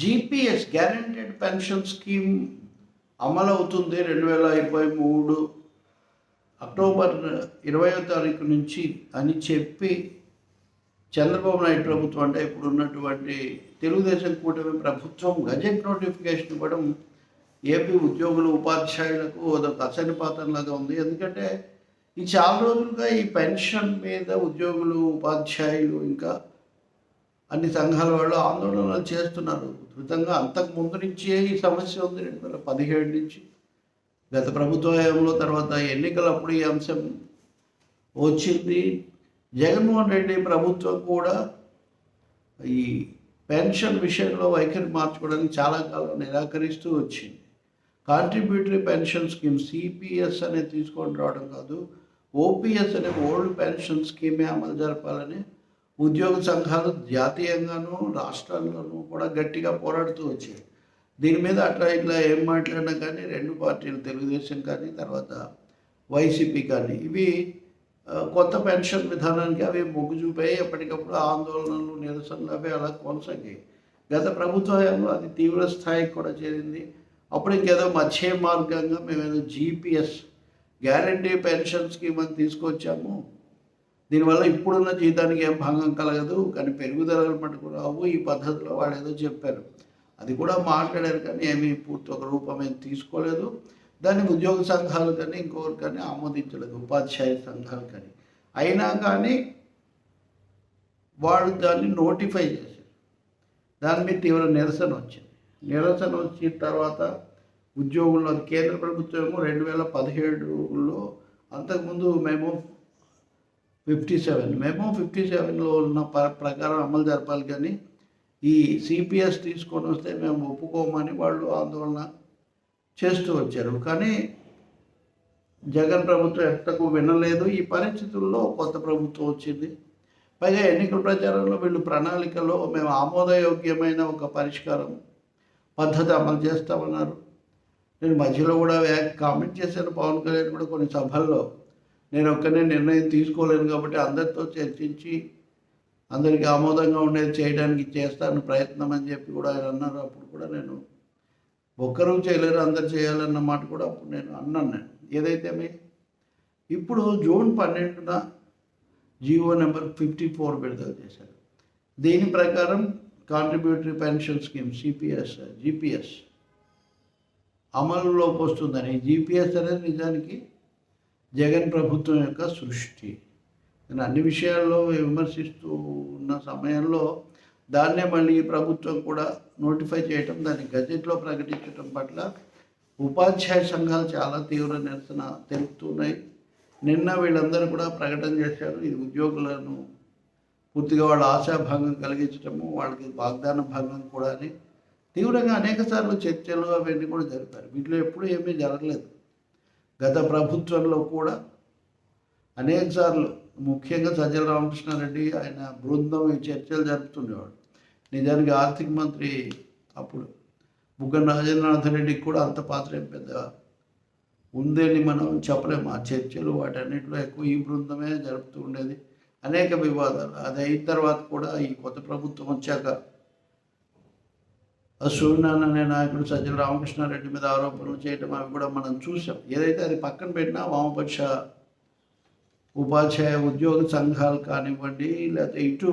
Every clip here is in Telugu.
జీపీఎస్ గ్యారంటెడ్ పెన్షన్ స్కీమ్ అమలవుతుంది రెండు వేల ఇరవై మూడు. అక్టోబర్ ఇరవయో తారీఖు నుంచి అని చెప్పి చంద్రబాబు నాయుడు ప్రభుత్వం అంటే ఇప్పుడు ఉన్నటువంటి తెలుగుదేశం కూటమి ప్రభుత్వం గజెట్ నోటిఫికేషన్ ఇవ్వడం ఏపీ ఉద్యోగులు ఉపాధ్యాయులకు అదొక అసనిపాతంలాగా ఉంది. ఎందుకంటే ఈ చాలా రోజులుగా ఈ పెన్షన్ మీద ఉద్యోగులు ఉపాధ్యాయులు ఇంకా అన్ని సంఘాల వాళ్ళు ఆందోళనలు చేస్తున్నారు. ఉధృతంగా అంతకు ముందు నుంచే ఈ సమస్య ఉంది. రెండు వేల పదిహేడు నుంచి గత ప్రభుత్వ హయాంలో తర్వాత ఎన్నికలప్పుడు ఈ అంశం వచ్చింది. జగన్మోహన్ రెడ్డి ప్రభుత్వం కూడా ఈ పెన్షన్ విషయంలో వైఖరి మార్చుకోవడానికి చాలా కాలం నిరాకరిస్తూ వచ్చింది. కాంట్రిబ్యూటరీ పెన్షన్ స్కీమ్ సిపిఎస్ అనేది తీసుకొని రావడం కాదు ఓపీఎస్ అనే ఓల్డ్ పెన్షన్ స్కీమే అమలు జరపాలని ఉద్యోగ సంఘాలు జాతీయంగాను రాష్ట్రాల్లోనూ కూడా గట్టిగా పోరాడుతూ వచ్చాయి. దీని మీద అట్లా ఇట్లా ఏం మాట్లాడినా కానీ రెండు పార్టీలు తెలుగుదేశం కానీ తర్వాత వైసీపీ కానీ ఇవి కొత్త పెన్షన్ విధానానికి అవి మొగ్గు చూపాయి. ఎప్పటికప్పుడు ఆందోళనలు నిరసనలు అవి అలా కొనసాగాయి. గత ప్రభుత్వ హయాంలో అది తీవ్ర స్థాయికి కూడా చేరింది. అప్పుడు ఇంకేదో మధ్య మార్గంగా మేమేదో జీపీఎస్ గ్యారంటీ పెన్షన్ స్కీమ్ అని తీసుకొచ్చాము. దీనివల్ల ఇప్పుడున్న జీతానికి ఏం భంగం కలగదు కానీ పెరుగుదలలు మటుకు రావు. ఈ పద్ధతిలో వాళ్ళు ఏదో చెప్పారు. అది కూడా మాట్లాడారు కానీ ఏమీ పూర్తి ఒక రూపం ఏం తీసుకోలేదు. దాన్ని ఉద్యోగ సంఘాలు కానీ ఇంకొకరు కానీ ఆమోదించలేదు ఉపాధ్యాయ సంఘాలు కానీ. అయినా కానీ వాళ్ళు దాన్ని నోటిఫై చేశారు. దాని మీద తీవ్ర నిరసన వచ్చింది. నిరసన వచ్చిన తర్వాత ఉద్యోగుల్లో కేంద్ర ప్రభుత్వం రెండు వేల పదిహేడులో అంతకుముందు మేము ఫిఫ్టీ సెవెన్ మేము ఫిఫ్టీ సెవెన్లో ఉన్న ప ప్రకారం అమలు జరపాలి కానీ ఈ సిపిఎస్ తీసుకొని వస్తే మేము ఒప్పుకోమని వాళ్ళు ఆందోళన చేస్తూ వచ్చారు. కానీ జగన్ ప్రభుత్వం ఎంతకు వినలేదు. ఈ పరిస్థితుల్లో కొత్త ప్రభుత్వం వచ్చింది. పైగా ఎన్నికల ప్రచారంలో వీళ్ళు ప్రణాళికలో మేము ఆమోదయోగ్యమైన ఒక పరిష్కారం పద్ధతి అమలు చేస్తామన్నారు. నేను మధ్యలో కూడా కామెంట్ చేశాను పవన్ కళ్యాణ్ కూడా కొన్ని సభల్లో. నేను ఒక్కనే నిర్ణయం తీసుకోలేను కాబట్టి అందరితో చర్చించి అందరికీ ఆమోదంగా ఉండేది చేయడానికి చేస్తాను ప్రయత్నం అని చెప్పి కూడా ఆయన అన్నారు. అప్పుడు కూడా నేను ఒక్కరూ చేయలేరు అందరు చేయాలన్న మాట కూడా అప్పుడు నేను అన్నాను నేను. ఏదైతే మీ ఇప్పుడు జూన్ పన్నెండున జీవో నెంబర్ ఫిఫ్టీ ఫోర్ విడుదల చేశారు. దీని ప్రకారం contributory pension scheme CPS GPS అమలులోకి వస్తుందని. జీపీఎస్ అనేది నిజానికి జగన్ ప్రభుత్వం యొక్క సృష్టి. నేను అన్ని విషయాల్లో విమర్శిస్తూ ఉన్న సమయంలో దాన్నే మళ్ళీ ఈ ప్రభుత్వం కూడా నోటిఫై చేయటం దాన్ని గజెట్లో ప్రకటించడం పట్ల ఉపాధ్యాయ సంఘాలు చాలా తీవ్ర నిరసన తెలుపుతున్నాయి. నిన్న వీళ్ళందరూ కూడా ప్రకటన చేశారు. ఇది ఉద్యోగులను పూర్తిగా వాళ్ళ ఆశాభంగం కలిగించడము వాళ్ళకి వాగ్దాన భంగం కూడా అని. తీవ్రంగా అనేక సార్లు చర్చలు అవన్నీ కూడా జరిపారు. వీటిలో ఎప్పుడూ ఏమీ జరగలేదు. గత ప్రభుత్వంలో కూడా అనేక సార్లు ముఖ్యంగా సజ్జల రామకృష్ణారెడ్డి ఆయన బృందం ఈ చర్చలు జరుపుతుండేవాడు. నిజానికి ఆర్థిక మంత్రి అప్పుడు బుగ్గన రాజేంద్రనాథ్ రెడ్డికి కూడా అంత పాత్ర ఏం పెద్ద ఉందని మనం చెప్పలేము. ఆ చర్చలు వాటన్నిటిలో ఎక్కువ ఈ బృందమే జరుపుతూ ఉండేది. అనేక వివాదాలు. అది అయిన తర్వాత కూడా ఈ కొత్త ప్రభుత్వం వచ్చాక సూర్యనారాయణ నాయకుడు సజ్జల రామకృష్ణారెడ్డి మీద ఆరోపణలు చేయటం అవి కూడా మనం చూసాం ఏదైతే అది పక్కన పెట్టినా వామపక్ష ఉపాధ్యాయ ఉద్యోగ సంఘాలు కానివ్వండి లేకపోతే ఇటు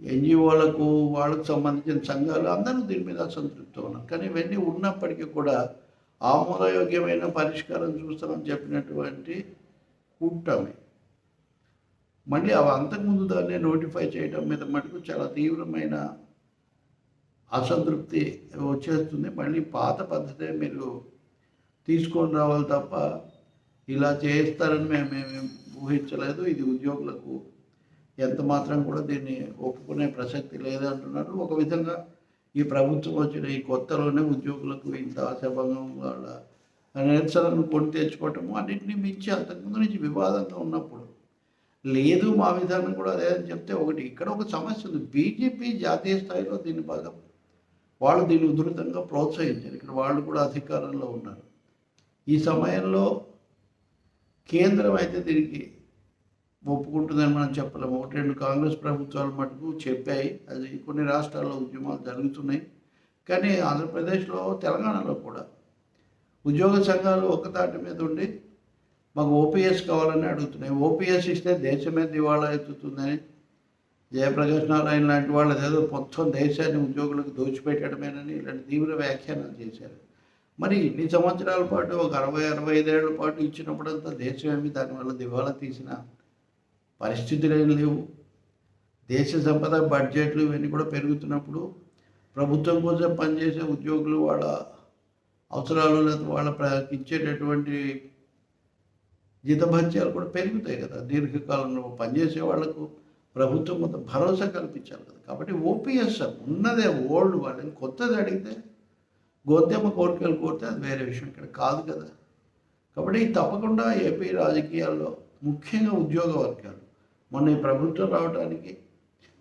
ఎన్జిఓలకు వాళ్ళకు సంబంధించిన సంఘాలు అందరూ దీని మీద అసంతృప్తి ఉన్నారు. కానీ ఇవన్నీ ఉన్నప్పటికీ కూడా ఆమోదయోగ్యమైన పరిష్కారం చూస్తామని చెప్పినటువంటి కూటమి మళ్ళీ అవి అంతకుముందు దాన్ని నోటిఫై చేయడం మీద మటుకు చాలా తీవ్రమైన అసంతృప్తి వచ్చేస్తుంది. మళ్ళీ పాత పద్ధతే మీరు తీసుకొని రావాలి తప్ప ఇలా చేస్తారని మేము ఊహించలేదు. ఇది ఉద్యోగులకు ఎంత మాత్రం కూడా దీన్ని ఒప్పుకునే ప్రసక్తి లేదంటున్నారు ఒక విధంగా ఈ ప్రభుత్వం వచ్చిన ఈ కొత్తలోనే ఉద్యోగులకు ఇంత ఆశాభంగం వాళ్ళ నిరసనను కొని తెచ్చుకోవటము అన్నింటినీ మించి అంతకుముందు నుంచి వివాదంగా ఉన్నప్పుడు లేదు మా విధానం కూడా అదే అని చెప్తే ఒకటి ఇక్కడ ఒక సమస్య ఉంది. బీజేపీ జాతీయ స్థాయిలో దీన్ని బాగా వాళ్ళు దీన్ని ఉధృతంగా ప్రోత్సహించారు. ఇక్కడ వాళ్ళు కూడా అధికారంలో ఉన్నారు. ఈ సమయంలో కేంద్రం అయితే దీనికి ఒప్పుకుంటుందని మనం చెప్పలేము. ఒకటి రెండు కాంగ్రెస్ ప్రభుత్వాలు మటుకు చెప్పాయి. అది కొన్ని రాష్ట్రాల్లో ఉద్యమాలు జరుగుతున్నాయి. కానీ ఆంధ్రప్రదేశ్లో తెలంగాణలో కూడా ఉద్యోగ సంఘాలు ఒకదాటి మీద ఉండి మాకు ఓపీఎస్ కావాలని అడుగుతున్నాయి. ఓపీఎస్ ఇస్తే దేశమే దివాళా ఎత్తుతుందని జయప్రకాష్ నారాయణ లాంటి వాళ్ళు ఏదో మొత్తం దేశాన్ని ఉద్యోగులకు దోచిపెట్టడమేనని ఇలాంటి తీవ్ర వ్యాఖ్యానాలు చేశారు. మరి ఇన్ని సంవత్సరాల పాటు ఒక అరవై అరవై ఐదేళ్ళ పాటు ఇచ్చినప్పుడంతా దేశం ఏమి దానివల్ల దివాలా తీసిన పరిస్థితులు ఏం లేవు. దేశ సంపద బడ్జెట్లు ఇవన్నీ కూడా పెరుగుతున్నప్పుడు ప్రభుత్వం కోసం పనిచేసే ఉద్యోగులు వాళ్ళ అవసరాలు లేదా వాళ్ళ ఇచ్చేటటువంటి జీతభత్యాలు కూడా పెరుగుతాయి కదా. దీర్ఘకాలంలో పనిచేసే వాళ్ళకు ప్రభుత్వం కొంత భరోసా కల్పించాలి కదా. కాబట్టి ఓపీఎస్ ఉన్నదే ఓల్డ్ వాళ్ళని కొత్తది అడిగితే గోద్యమ కోరికలు కోరితే అది వేరే విషయం. ఇక్కడ కాదు కదా. కాబట్టి తప్పకుండా ఏపీ రాజకీయాల్లో ముఖ్యంగా ఉద్యోగ వర్గాలు. మొన్న ఈ ప్రభుత్వం రావడానికి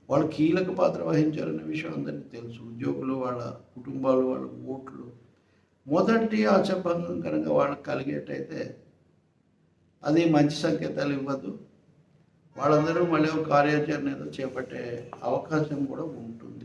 వాళ్ళు కీలక పాత్ర వహించారనే విషయం అందరికీ తెలుసు. ఉద్యోగులు వాళ్ళ కుటుంబాలు వాళ్ళ ఓట్లు. మొదటి ఆశభంగం కనుక వాళ్ళకి కలిగేటైతే అది మంచి సంకేతాలు ఇవ్వదు. వాళ్ళందరూ మళ్ళీ కార్యాచరణ ఏదో చేపట్టే అవకాశం కూడా ఉంటుంది.